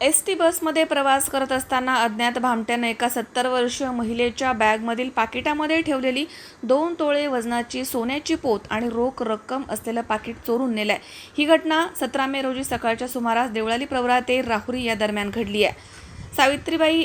S T बसमध्ये प्रवास करत असताना अज्ञात भामट्यानं एका सत्तर वर्षीय महिलेच्या बॅगमधील पाकिटामध्ये ठेवलेली दोन तोळे वजनाची सोन्याची पोत आणि रोख रक्कम असलेलं पाकिट चोरून नेलं आहे ही घटना सतरा मे रोजी सकाळच्या सुमारास देवळाली प्रवरा ते राहुरी या दरम्यान घडली आहे. सावित्रीबाई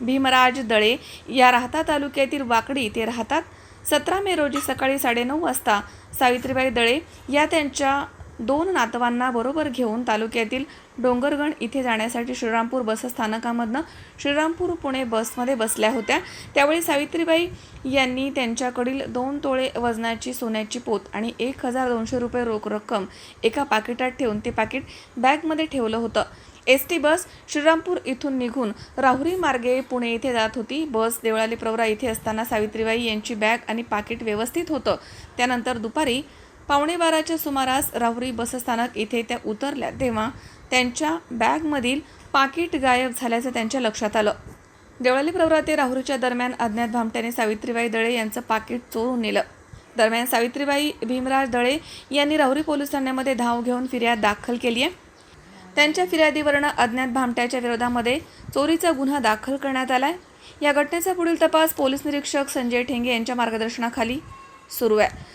भीमराज दळे या राहता तालुक्यातील वाकडी ते राहतात. सतरा मे रोजी सकाळी साडेनऊ वाजता सावित्रीबाई दळे या त्यांच्या दोन नातवांना बरोबर घेऊन तालुक्यातील डोंगरगण इथे जाण्यासाठी श्रीरामपूर बसस्थानकामधनं श्रीरामपूर पुणे बसमध्ये बसल्या होत्या. त्यावेळी सावित्रीबाई यांनी त्यांच्याकडील दोन तोळे वजनाची सोन्याची पोत आणि एक हजार दोनशे रुपये रोख रक्कम एका पाकिटात ठेवून ते पाकिट बॅगमध्ये ठेवलं होतं. एस टी बस श्रीरामपूर इथून निघून राहुरी मार्गे पुणे येथे जात होती. बस देवळाली प्रवरा इथे असताना सावित्रीबाई यांची बॅग आणि पाकिट व्यवस्थित होतं. त्यानंतर दुपारी पावणे बाराच्या सुमारास राहुरी बसस्थानक इथे त्या उतरल्या तेव्हा त्यांच्या बॅगमधील पाकिट गायब झाल्याचं त्यांच्या लक्षात आलं. देवळाली प्रवरा ते राहुरीच्या दरम्यान अज्ञात भामट्याने सावित्रीबाई दळे यांचं पाकिट चोरून नेलं. दरम्यान सावित्रीबाई भीमराज दळे यांनी राहुरी पोलीस ठाण्यामध्ये धाव घेऊन फिर्याद दाखल केली आहे. त्यांच्या फिर्यादीवरनं अज्ञात भामट्याच्या विरोधामध्ये चोरीचा गुन्हा दाखल करण्यात आला आहे या घटनेचा पुढील तपास पोलीस निरीक्षक संजय ठेंगे यांच्या मार्गदर्शनाखाली सुरू आहे.